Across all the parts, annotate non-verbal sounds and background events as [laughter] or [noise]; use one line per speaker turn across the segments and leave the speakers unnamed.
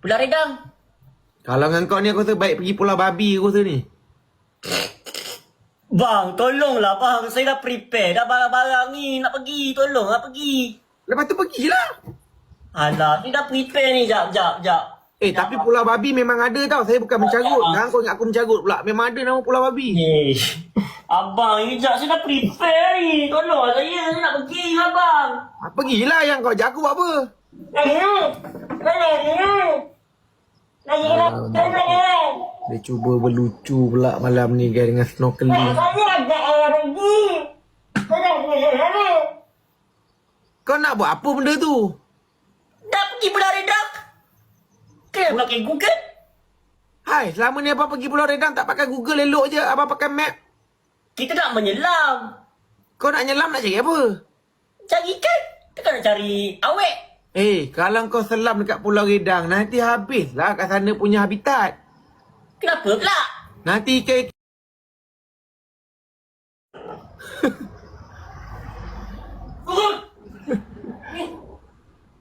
Pulau Redang.
Kalau dengan kau ni aku rasa baik pergi Pulau Babi aku rasa ni.
Bang, tolonglah bang. Saya dah prepare dah barang-barang ni. Nak pergi. Tolonglah pergi.
Lepas tu pergilah.
Alah, saya dah prepare ni. Jap, jap, jap.
Eh, tapi Pulau Babi memang ada tau. Saya bukan mencarut. Jangan kau ingat aku mencarut pula. Memang ada nama Pulau Babi.
Eh, [laughs] abang, ni jap. Saya dah prepare ni. Tolonglah saya. Saya nak pergi abang.
Ah, pergilah yang kau aku buat apa.
Lagi ni. Lagi ni. Lagi ni. Lagi ni.
Dia cuba berlucu pula malam ni guys dengan snorkeling. Kau nak buat apa benda tu?
Dah pergi Pulau Redang. Kenapa pakai Google?
Hai, selama ni abang pergi Pulau Redang tak pakai Google elok je. Abang pakai map.
Kita nak menyelam.
Kau nak nyelam nak cari apa?
Cari ikan. Kita nak cari awet.
Eh, kalau kau selam dekat Pulau Redang, nanti habislah kat sana punya habitat.
Kenapa pula?
Nanti ikan.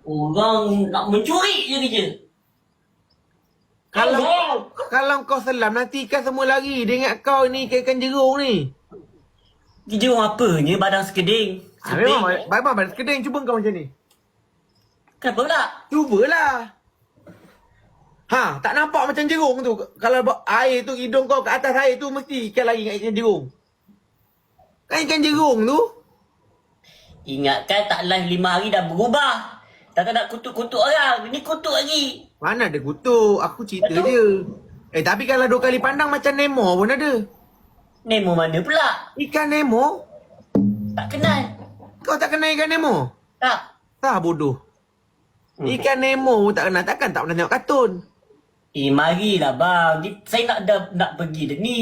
Orang nak mencuri je kerja.
Kalau kalau kau selam nanti ikan semua lari. Dia ingat kau ni ikan-ikan jerung ni.
Kerja orang apanya badang sekeding?
Ha, memang memang badan kedeng cuba kau macam ni.
Kenapa pula?
Cubalah. Ha, tak nampak macam jerung tu. Kalau air tu hidung kau kat atas air tu mesti ikan lari kat ikan jerung. Kan ikan jerung tu.
Ingatkan tak live lima hari dah berubah. Tak nak kutuk-kutuk orang. Ni kutuk lagi.
Mana ada kutuk. Aku cerita
Betul.
je. Eh tapi kalau dua kali pandang macam Nemo pun ada.
Nemo mana pula?
Ikan Nemo?
Tak kenal.
Kau tak kenal ikan Nemo?
Tak.
Tak bodoh. Ikan Nemo pun tak kenal. Takkan tak pernah tengok kartun.
Eh, marilah bang. Saya nak dah nak pergi dah ni.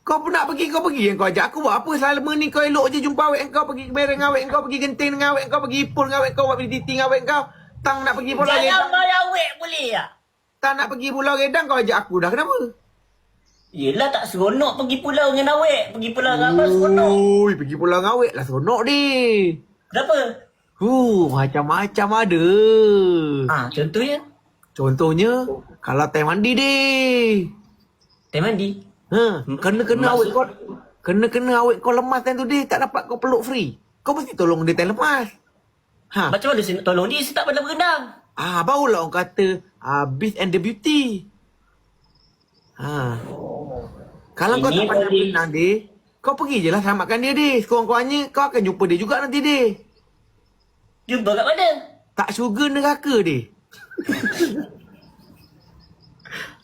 Kau pun nak pergi, kau pergi. Yang kau ajak aku buat apa selama ni kau elok je jumpa awet kau pergi bereng awet kau pergi genting dengan awet kau pergi ipul dengan awet kau buat beli titing awet kau. Tang nak pergi pulau
Jangan
redang.
marawek boleh tak?
Tang nak pergi pulau redang kau ajak aku dah. Kenapa?
Yelah tak seronok pergi pulau dengan awek. Pergi pulau dengan abang seronok.
Ui, pergi pulau dengan awet lah seronok ni.
Kenapa?
Huh, macam-macam ada.
Ah, contohnya.
Contohnya, kalau teh mandi deh.
Teh mandi.
Ha, kena-kena awet kau kena-kena awet kau lemas time tu dia tak dapat kau peluk free. Kau mesti tolong dia time lemas. Ha.
Macam mana saya nak tolong dia? Saya tak pernah berenang.
Ah, barulah orang kata ah, Beast and the Beauty. Ha. Kalau kau
Ini
tak pandai berenang dia, kau pergi je lah selamatkan dia dia. Sekurang-kurangnya kau akan jumpa dia juga nanti dia.
Jumpa kat mana?
Tak syurga neraka dia.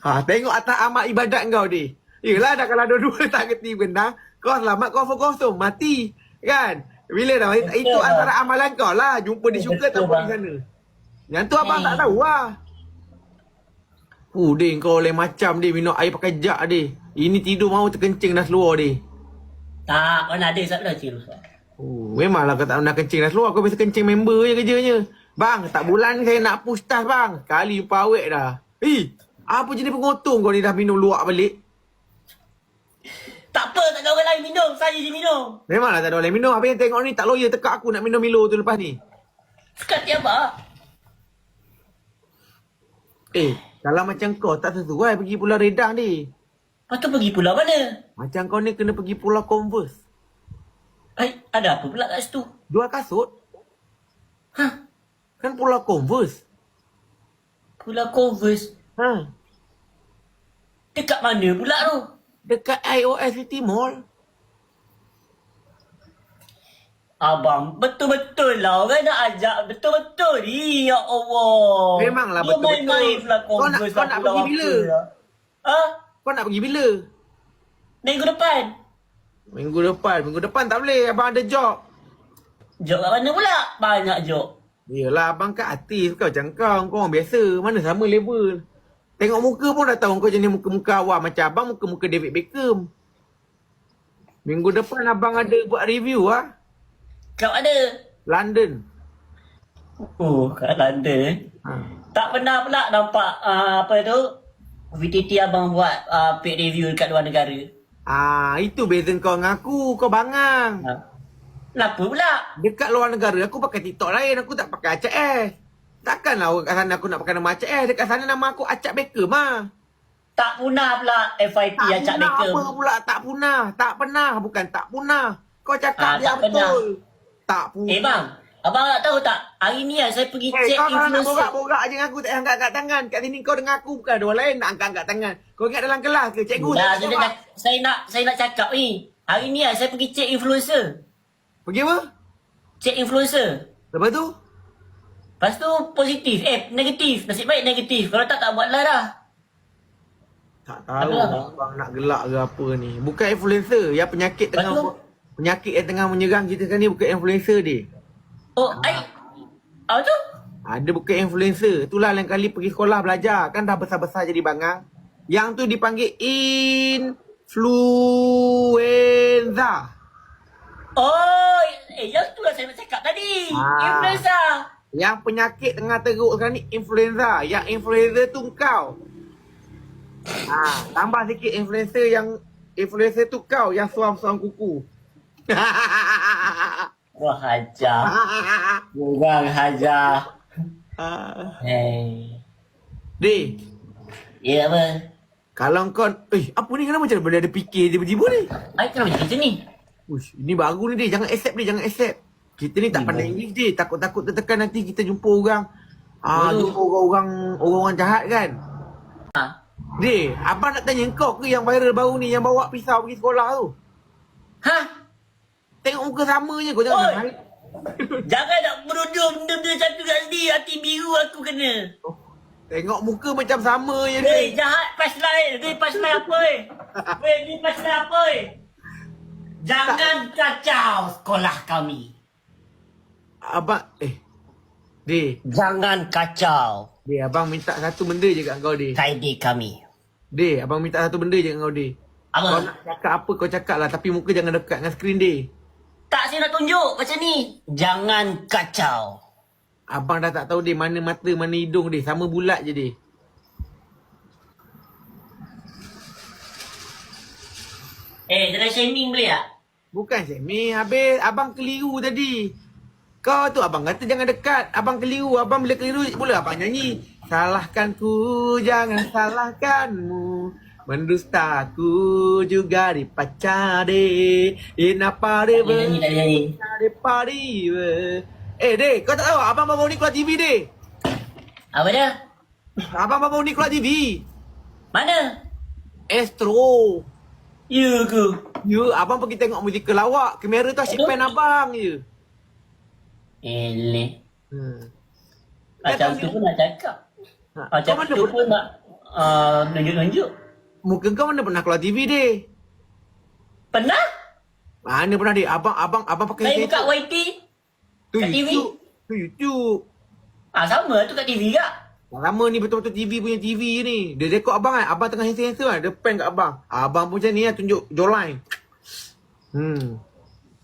ha, tengok atas amat ibadat kau dia. Yelah dah kalau dua-dua [laughs] tak kerti berenang, kau selamat kau kosong mati. Kan? Bila dah itu
Betul, bang.
antara amalan kau lah. Jumpa di syurga tak pergi sana. Yang tu abang
Hmm.
tak tahu lah. Uh, deh kau lain macam dia minum air pakai jak dia. Ini tidur mau terkencing dah seluar dia.
Tak, mana ada siapa dah cium.
Oh, memanglah kau tak pernah kencing dah seluar. Kau biasa kencing member je kerjanya. Bang, tak bulan saya nak push tas bang. Kali jumpa dah. Eh, apa jenis pengotong kau ni dah minum luak balik?
Tak apa, tak ada orang lain minum. Saya je minum.
Memanglah tak ada orang lain minum. Apa yang tengok ni tak lawyer tekak aku nak minum Milo tu lepas ni.
Sekat dia apa?
Eh, kalau macam kau tak sesuai pergi pulau redang ni.
Lepas tu pergi pulau mana?
Macam kau ni kena pergi pulau Converse.
Ay, ada apa pula kat situ?
Jual kasut.
Hah?
Kan pulau Converse.
Pulau Converse.
Ha.
Dekat mana pula tu?
Dekat iOS City Mall.
Abang, betul-betul lah orang nak ajak. Betul-betul ni, ya Allah.
Memanglah betul-betul.
main-main pula
Kau nak-
Converse
kau nak pergi bila?
lah. Ha?
Kau nak pergi bila?
Minggu depan.
Minggu depan. Minggu depan tak boleh. Abang ada job.
Jok kat mana pula? Banyak jok.
Yelah abang kat artis kau macam kau. Kau orang biasa. Mana sama level. Tengok muka pun dah tahu kau jenis muka-muka awam. Macam abang muka-muka David Beckham. Minggu depan abang ada buat review ah.
Kat mana?
London.
Oh, kat London eh.
Ha.
Tak pernah pula nampak uh, apa tu? VTT abang buat uh, paid review dekat luar negara.
Ah, itu beza kau dengan aku. Kau bangang.
Ha. Kenapa pula?
Dekat luar negara aku pakai TikTok lain. Aku tak pakai ACS. Takkanlah orang kat sana aku nak pakai nama Acap eh. Dekat sana nama aku Acap Baker mah.
Tak punah pula FIP
Tak
Acak
punah
Baker.
apa pula tak punah. Tak pernah. Bukan tak punah. Kau cakap
Ah,
dia
tak pernah.
betul. Tak punah.
Eh bang, abang nak tahu tak? Hari ni kan saya pergi
Eh,
check
kau kalau nak
influencer.
borak-borak je dengan aku tak angkat-angkat tangan. Kat sini kau dengan aku bukan ada orang lain nak angkat-angkat tangan. Kau ingat dalam kelas ke? Cikgu
Dah,
tak
saya, nak, saya nak saya nak cakap ni. Hari ni kan saya pergi check influencer.
Pergi apa?
Check influencer.
Lepas tu?
Lepas tu positif. Eh, negatif. Nasib baik negatif. Kalau tak, tak buat lah dah.
Tak tahu abang nak gelak ke apa ni. Bukan influencer. Yang penyakit
Lepas
tengah
tu?
penyakit yang tengah menyerang kita sekarang ni bukan influencer dia.
Oh, ai. Apa tu?
Ada bukan influencer. Itulah lain kali pergi sekolah belajar. Kan dah besar-besar jadi bangang. Yang tu dipanggil influenza.
Oh, eh, yang tu lah saya cakap tadi.
Ah.
Influencer.
Yang penyakit tengah teruk sekarang ni influenza. Yang influenza tu kau. Ha, tambah sikit influencer yang influencer tu kau yang suam-suam kuku. [laughs]
Kurang hajar.
Ah.
Hey.
Deh,
Ya apa?
kalau kau eh apa ni kenapa macam boleh ada fikir tiba-tiba ni?
Ai kenapa macam ni?
Ush, ini baru ni dia jangan accept dia jangan accept. Kita ni tak
Ni
pandai
baru.
English dia, takut-takut tertekan nanti kita jumpa orang ah
Betul.
jumpa orang-orang orang-orang jahat kan.
Ha.
Deh, abang nak tanya kau ke yang viral baru ni yang bawa pisau pergi sekolah tu?
Ha?
Tengok muka sama je kau jangan
Oi. [laughs] Jangan nak menuduh benda-benda macam tu kat sini. Hati biru aku kena.
Tengok muka macam sama je
Weh,
dia.
jahat punchline. Ni punchline apa eh? Weh, ni punchline apa eh? Jangan kacau sekolah kami.
Abang eh Deh,
Jangan kacau
deh abang minta satu benda je kat kau deh.
kaedah kami.
Deh, abang minta satu benda je kat kau deh. Kau
Apa?
nak cakap apa kau cakap lah tapi muka jangan dekat dengan skrin deh.
Tak saya nak tunjuk macam ni. Jangan kacau.
Abang dah tak tahu deh mana mata mana hidung deh. Sama bulat je deh.
Eh, jangan shaming boleh tak?
Bukan Semi, habis abang keliru tadi. Kau tu abang kata jangan dekat. Abang keliru. Abang bila keliru pula abang nyanyi. Salahkan ku, jangan salahkanmu. Mendustaku juga dipacar de. Inapa de
nyanyi, tak boleh nyanyi.
de pari Eh deh, kau tak tahu abang baru ni keluar TV deh.
Apa dia?
Abang baru ni keluar TV.
Mana?
Astro.
Ya ke?
Ya, abang pergi tengok musikal lawak. Kamera tu asyik pen abang je.
Eleh.
Hmm.
Macam tu pun nak cakap.
Ha,
Macam tu pun nak uh, nunjuk-nunjuk.
Muka kau mana pernah keluar TV deh?
Pernah?
Mana pernah deh? Abang abang abang pakai
Saya buka YT.
tu
kat TV.
YouTube. Tu YouTube.
Ah sama tu kat TV kak.
Yang lama ni betul-betul TV punya TV ni. Dia rekod abang kan. Abang tengah handsome-handsome kan. Dia pen kat abang. Abang pun macam ni lah tunjuk jawline. Hmm.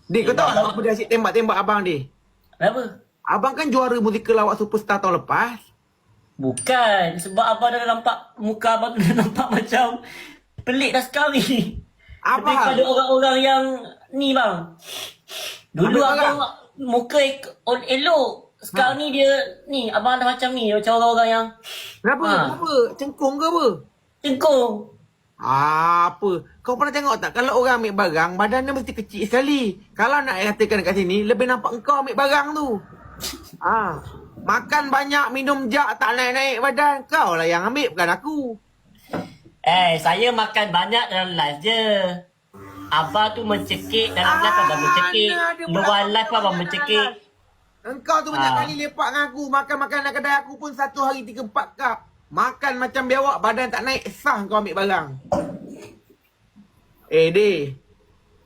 Dek, kau tahu tak apa dia asyik tembak-tembak abang deh?
Kenapa?
Abang kan juara musikal lawak superstar tahun lepas.
Bukan. Sebab abang dah nampak muka abang tu dah [laughs] nampak macam pelik dah sekali.
Apa
Daripada
hal?
orang-orang yang ni bang. Dulu
Ambil
abang muka ek- on- elok. Sekarang ni dia ni abang dah macam ni macam orang-orang yang
Kenapa?
Ha.
Kenapa? Cengkung ke apa?
cengkung.
Ah, apa? Kau pernah tengok tak kalau orang ambil barang, badan dia mesti kecil sekali. Kalau nak katakan dekat sini, lebih nampak engkau ambil barang tu. Ah, makan banyak, minum jak tak naik-naik badan. Kau lah yang ambil, bukan aku.
Eh, saya makan banyak dalam live je. Abang tu mencekik dalam live abang mencekik. Luar live abang
dalam
mencekik.
Engkau tu banyak
Ah.
kali lepak dengan aku. Makan makanan kedai aku pun satu hari tiga empat kap. Makan macam biawak, badan tak naik. Sah kau ambil barang. Eh, Deh.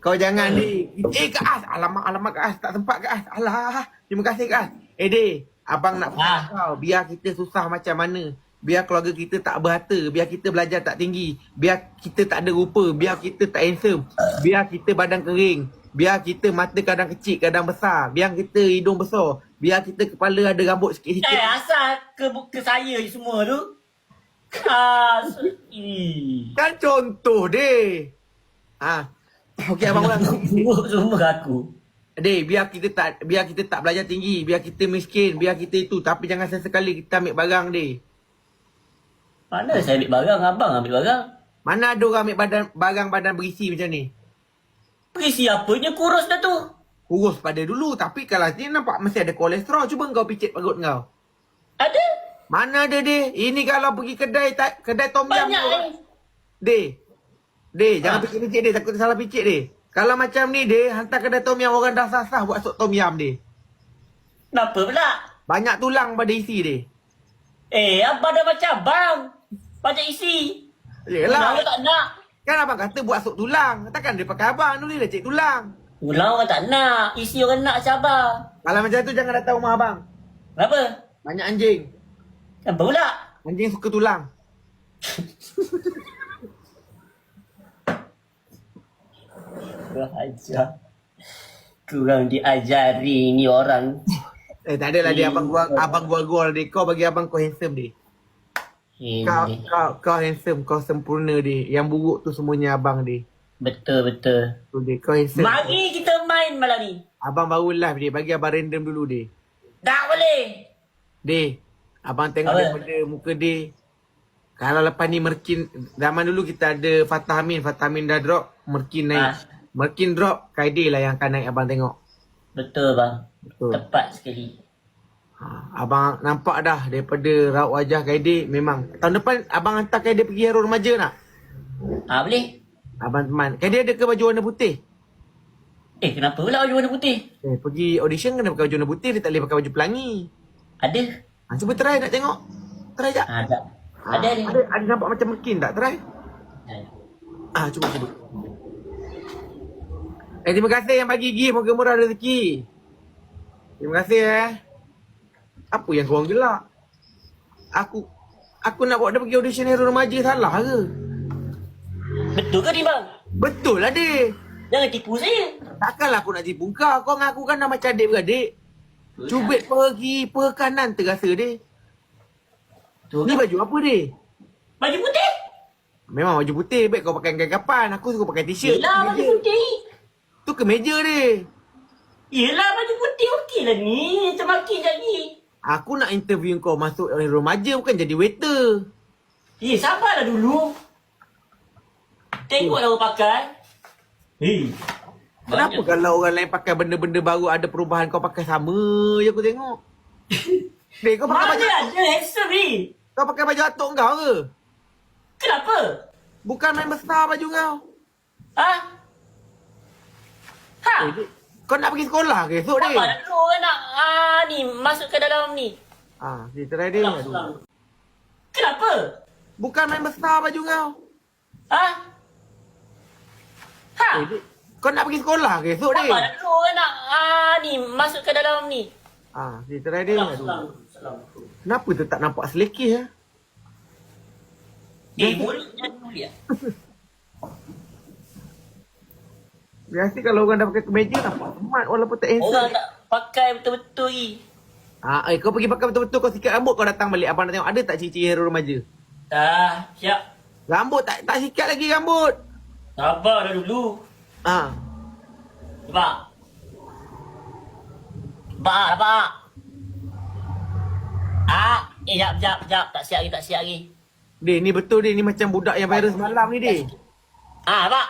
Kau jangan, Deh. Eh, Kak As. Alamak, alamak, Kak As. Tak sempat, Kak As. Alah. Terima kasih, Kak As. Eh, Deh. Abang nak
Ah.
pesan kau. Biar kita susah macam mana. Biar keluarga kita tak berharta. Biar kita belajar tak tinggi. Biar kita tak ada rupa. Biar kita tak handsome. Biar kita badan kering. Biar kita mata kadang kecil, kadang besar. Biar kita hidung besar. Biar kita kepala ada rambut sikit-sikit.
Eh, asal ke, ke saya semua tu? Kas.
Kan contoh deh. Ha. Okey abang ulang. [laughs]
Buruk semua aku.
Dek, biar kita tak biar kita tak belajar tinggi, biar kita miskin, biar kita itu, tapi jangan sesekali kita ambil barang dek.
Mana saya ambil barang, abang ambil barang.
Mana ada orang ambil badan barang badan berisi macam ni?
Berisi apanya kurus dah tu.
Kurus pada dulu, tapi kalau ni nampak mesti ada kolesterol, cuba kau picit perut kau.
Ada?
Mana ada dek? Ini kalau pergi kedai tak kedai tom yum.
Banyak.
Dek. Dek, jangan
Ah.
picit-picit dek, takut salah picit dek. Kalau macam ni dek, hantar kedai tom yum orang dah sah-sah buat sup tom yum dek.
Kenapa pula?
Banyak tulang pada isi dek.
Eh, abang dah macam abang. Banyak isi.
Yelah.
Orang tak nak.
Kan abang kata buat sup tulang. Takkan dia pakai abang dulu dia tulang.
Ulang orang tak nak. Isi orang nak macam abang.
Kalau macam tu jangan datang rumah abang.
Kenapa?
Banyak anjing.
Kenapa pula?
Anjing suka tulang. [laughs]
Kurang ajar. Kurang diajari ni orang.
Eh tak adalah dia abang gua abang gua gol dia. Kau bagi abang kau handsome dia. Kau kau kau handsome, kau sempurna dia. Yang buruk tu semuanya abang dia.
Betul, betul.
Tu dia kau handsome.
Mari kita main malam ni.
Abang baru live dia. Bagi abang random dulu dia.
Tak boleh.
Dia. Abang tengok
Apa?
daripada muka dia. Kalau lepas ni Merkin Zaman dulu kita ada Fatah Amin Fatah Amin dah drop Merkin naik
Ah.
Merkin drop Kaidi lah yang akan naik abang tengok
Betul bang.
Betul
Tepat sekali.
ha, Abang nampak dah Daripada raut wajah Kaidi Memang Tahun depan Abang hantar Kaidi pergi hero remaja nak
Ah boleh?
Abang teman Kaidi ada ke baju warna putih
Eh kenapa pula baju warna putih?
Eh pergi audition kena pakai baju warna putih Dia tak boleh pakai baju pelangi
Ada?
ha, Cuba try nak tengok Try jap
Ada.
ha,
Ada ni.
ada, ada nampak macam Merkin tak try
Ada.
Ah, cuba cuba. Eh, terima kasih yang bagi gift. Moga murah rezeki. Terima kasih eh. Apa yang korang gelak? Aku aku nak bawa dia pergi audition hero remaja salah ke?
Betul ke ni bang?
Betul lah dia.
Jangan tipu saya.
Takkanlah aku nak tipu kau. Kau ngaku kan dah macam adik-beradik. Cubit pergi perkanan terasa dia.
Betul
Ni
ke?
baju apa dia?
Baju putih?
Memang baju putih. Baik kau pakai kain-kapan. Aku suka pakai t-shirt.
Yelah baju putih.
Tu kemeja dia.
Yelah baju putih okey lah ni. Macam makin jadi.
Aku nak interview kau masuk hero remaja bukan jadi waiter.
Eh sabarlah dulu. Tengoklah orang pakai. Hei.
Kenapa kalau orang lain pakai benda-benda baru ada perubahan kau pakai sama je aku tengok. [laughs] Dek kau pakai
Mana
baju
ada handsome ni?
kau pakai baju atuk kau ke?
Kenapa?
Bukan main besar baju kau.
Ha? Ha?
Eh, dek, kau nak pergi sekolah ke esok
nak dulu orang nak ah, ni masuk ke dalam ni?
Ah, dia try dia.
Kenapa?
Bukan main besar baju kau.
Ha? Ha?
Eh, dek, kau nak pergi sekolah ke esok
nak dulu orang nak ah, ni masuk ke dalam ni?
Ah, dia try dia.
Salam.
Kenapa tu tak nampak selekeh ya?
Eh, mulut jangan mulia. [laughs]
Biasa kalau orang dah pakai kemeja nampak smart walaupun tak handsome.
Orang tak pakai betul-betul ni.
Ah, eh, kau pergi pakai betul-betul kau sikat rambut kau datang balik. Abang nak tengok ada tak ciri-ciri hero remaja?
Dah, siap.
Rambut tak tak sikat lagi rambut.
Sabar dah dulu.
Ah,
Nampak? Nampak, nampak? Ah, eh, jap, jap, jap. Tak siap lagi, tak siap lagi.
Dek, ni betul dek. Ni macam budak yang viral semalam ni dek.
Ah, nampak?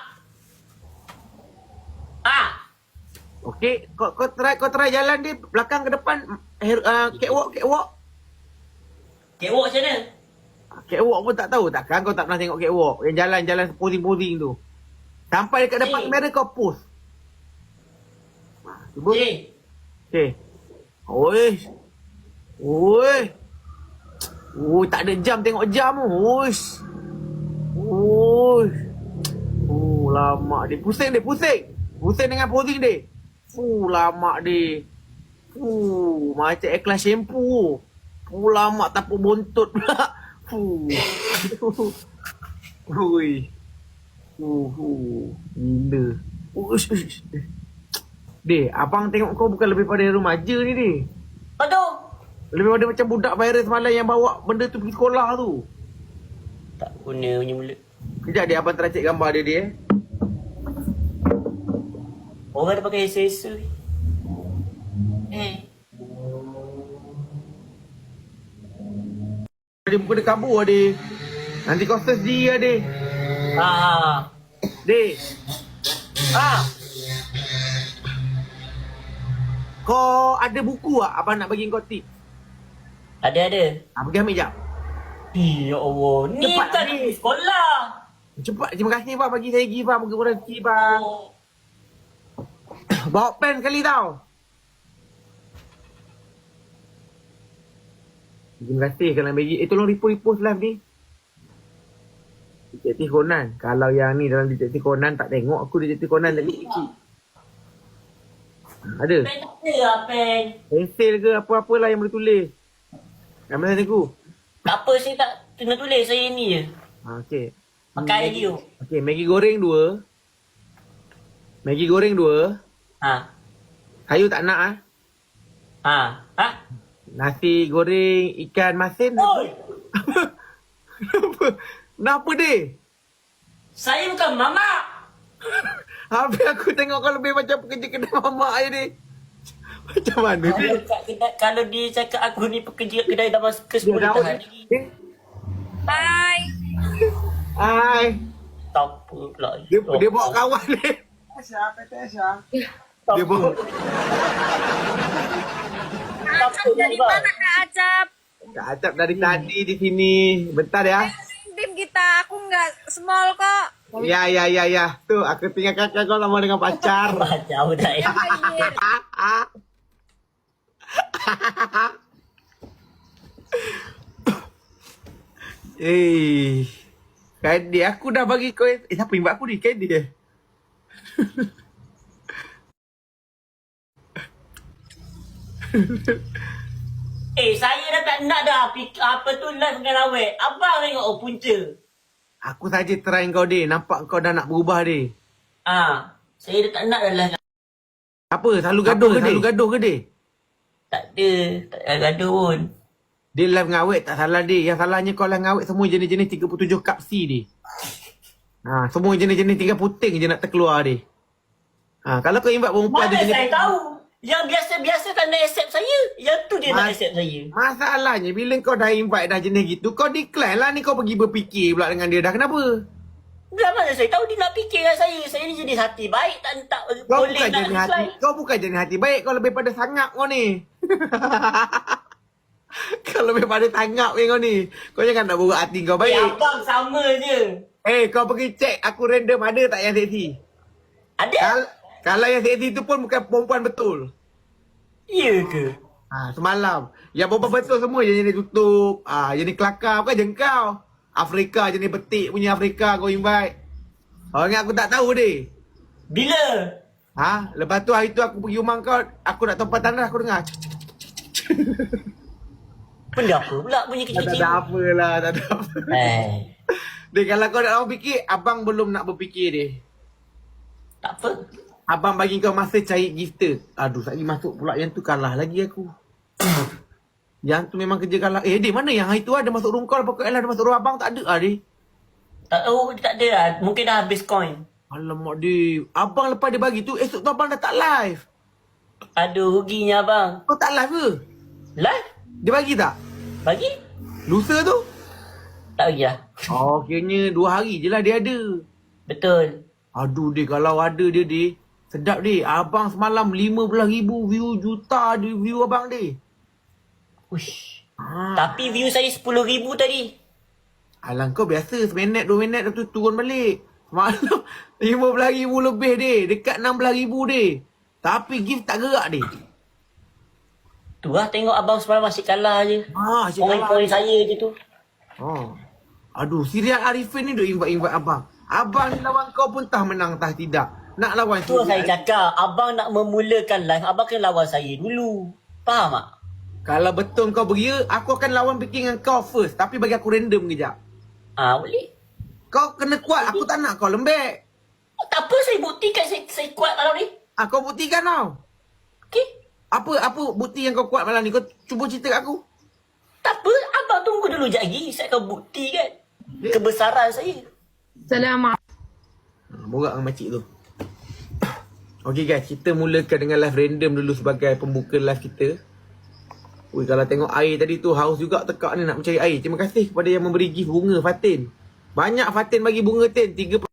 Ah,
Okey, kau kau try kau try jalan dia belakang ke depan uh, catwalk catwalk.
tengok macam mana?
Catwalk pun tak tahu takkan kau tak pernah tengok catwalk yang jalan-jalan posing-posing tu. Sampai dekat depan
Eh.
kamera kau post. Ah, Cuba.
Eh,
Okey. Oi. Oi. Oh, tak ada jam tengok jam tu. Oi. Oi. Oh, lama dia. Pusing dia, pusing. Pusing dengan posing dia. Fuh, lama dia. Fuh, macam ikhlas shampoo. Fuh, lama tapuk bontot pula. [laughs] Fuh. [laughs] Ui. Fuh, fuh. Gila. Uish, uish. Deh, abang tengok kau bukan lebih pada remaja ni, deh.
aduh.
Lebih pada macam budak viral semalam yang bawa benda tu pergi sekolah tu.
Tak guna punya mulut.
Kejap dia, abang teracik gambar dia, dia.
Orang dah pakai esok-esok. Eh.
Dia muka dia kabur adik. Nanti kau search dia adik.
Ah.
Dek,
Ah.
kau ada buku tak? Abang nak bagi kau tip.
Ada ada.
Ha, pergi ambil jap.
Ya Allah. Ni
Cepat
kan
ni.
sekolah.
Cepat, terima kasih bang bagi saya gift bang. Moga rezeki bang.
Oh.
Bawa pen kali tau. Terima kasih kalau bagi. Eh tolong repost-repost live ni. Detektif Conan. Kalau yang ni dalam Detektif Conan tak tengok aku Detektif Conan tadi Ada.
Pen tak ada lah pen.
Pensel ke apa-apa lah yang boleh tulis. Yang mana aku?
Tak apa saya tak kena tulis saya ni je.
Ha, okay.
Pakai lagi tu.
Okay, Maggi goreng dua. Maggi goreng dua.
Ha.
Kayu tak nak ah.
Ha. Ha?
Nasi goreng ikan masin.
Oi.
Kenapa? Kenapa deh?
Saya bukan mama. [laughs]
Habis aku tengok kau lebih macam pekerja kedai mamak je ni. Macam mana
Kalau,
dia?
kat kedai, kalau dia cakap aku ni pekerja kedai Damascus
Dia
boleh
dah
tahan lagi.
Eh,
Bye.
Hai.
Tak apa pula.
Dia, dia bawa kawan ni. Dia bawa.
Acap dari mana Kak Acap?
Kak Acap dari tadi di sini. Bentar ya.
Tim kita, aku nggak small kok.
Ya, ya, ya, ya. Tu, aku tinggal kakak kau lama dengan pacar. [laughs]
Jauh dah ya.
Eh. Kadi aku dah bagi kau eh siapa yang buat aku ni? Kadi eh. [laughs]
Eh, saya dah tak nak dah pik, apa tu live dengan awet. Abang tengok oh punca.
Aku saja try kau deh. Nampak kau dah nak berubah deh.
Ah, saya dah tak nak dah live.
Apa? Selalu gaduh ke Selalu gaduh ke deh?
Tak ada, tak ada gaduh pun.
Dia live dengan awet tak salah deh. Yang salahnya kau live dengan awet semua jenis-jenis 37 cup C deh. Ha, semua jenis-jenis tinggal puting je nak terkeluar deh. Ha, kalau kau invite perempuan
Mana
tu
saya tahu? Yang biasa-biasa tak nak accept saya. Yang tu dia nak
Mas-
accept saya.
Masalahnya bila kau dah invite dah jenis gitu, kau decline lah ni kau pergi berfikir pula dengan dia dah. Kenapa?
Dah mana saya tahu dia nak fikir dengan saya. Saya ni jenis hati baik. Tak, tak
Kau
boleh
bukan
nak
jenis hati, kau bukan jenis hati baik, kau lebih pada sangap kau ni. [laughs] kau lebih pada sangap ni kau ni. Kau jangan nak buat hati kau
Eh,
baik.
abang sama je.
Eh, kau pergi cek aku random ada tak yang seksi?
Ada?
Kal kalau yang seksi tu pun bukan perempuan betul.
Ya ke?
Ha, semalam. Yang perempuan betul semua yang jenis tutup. Ah, ha, jenis kelakar bukan je kau. Afrika jenis betik punya Afrika kau invite. Orang ingat aku tak tahu deh.
Bila?
Ha, lepas tu hari tu aku pergi rumah kau, aku nak tumpah tandas aku dengar. [laughs]
Benda apa pula bunyi
Tak
kecil-kecil?
ada apa lah, tak ada apa.
Eh,
Deh, kalau kau nak mau fikir, abang belum nak berfikir deh.
tak apa.
Abang bagi kau masa cari gifter. Aduh, lagi masuk pula yang tu kalah lagi aku. [coughs] yang tu memang kerja kalah. Eh, Deh, mana yang hari tu ada masuk room kau, lepas kau ada masuk room abang, tak ada lah, Deh.
Tak tahu, tak ada lah. Mungkin dah habis coin.
Alamak, Deh. Abang lepas dia bagi tu, esok tu abang dah tak live.
Aduh, ruginya abang.
Kau tak live ke?
Live?
Dia bagi tak?
Bagi?
Lusa tu?
Tak bagi lah.
Oh, kiranya dua hari je lah dia ada.
Betul.
Aduh dia kalau ada dia dia sedap dia. Abang semalam 15,000 view juta dia view abang dia.
Uish.
Ha.
Tapi view saya 10,000 tadi.
Alang kau biasa seminit dua minit lepas tu turun balik. Semalam [laughs] 15,000 lebih dia. Dekat 16,000 dia. Tapi gift tak gerak dia.
Tu lah tengok abang semalam masih kalah je.
Ha, kalah.
Poin-poin saya je tu.
Ha. Aduh, Sirian Arifin ni duk invite-invite abang. Abang ni lawan kau pun tah menang tah tidak. Nak lawan
Tu saya cakap, abang nak memulakan live, abang kena lawan saya dulu. Faham tak?
Kalau betul kau beria, aku akan lawan fikir dengan kau first. Tapi bagi aku random kejap.
Ah, boleh.
Kau kena kuat. Aku tak nak kau lembek.
Oh, tak apa, saya buktikan saya, saya kuat malam ni.
Ah, kau buktikan tau.
Okey?
Apa apa bukti yang kau kuat malam ni? Kau cuba cerita kat aku.
Tak apa, abang tunggu dulu sekejap lagi. Saya akan buktikan kebesaran saya.
Selamat.
Ha, borak dengan makcik tu. Okay guys, kita mulakan dengan live random dulu sebagai pembuka live kita. Ui, kalau tengok air tadi tu haus juga tekak ni nak mencari air. Terima kasih kepada yang memberi gift bunga Fatin. Banyak Fatin bagi bunga Tin. 3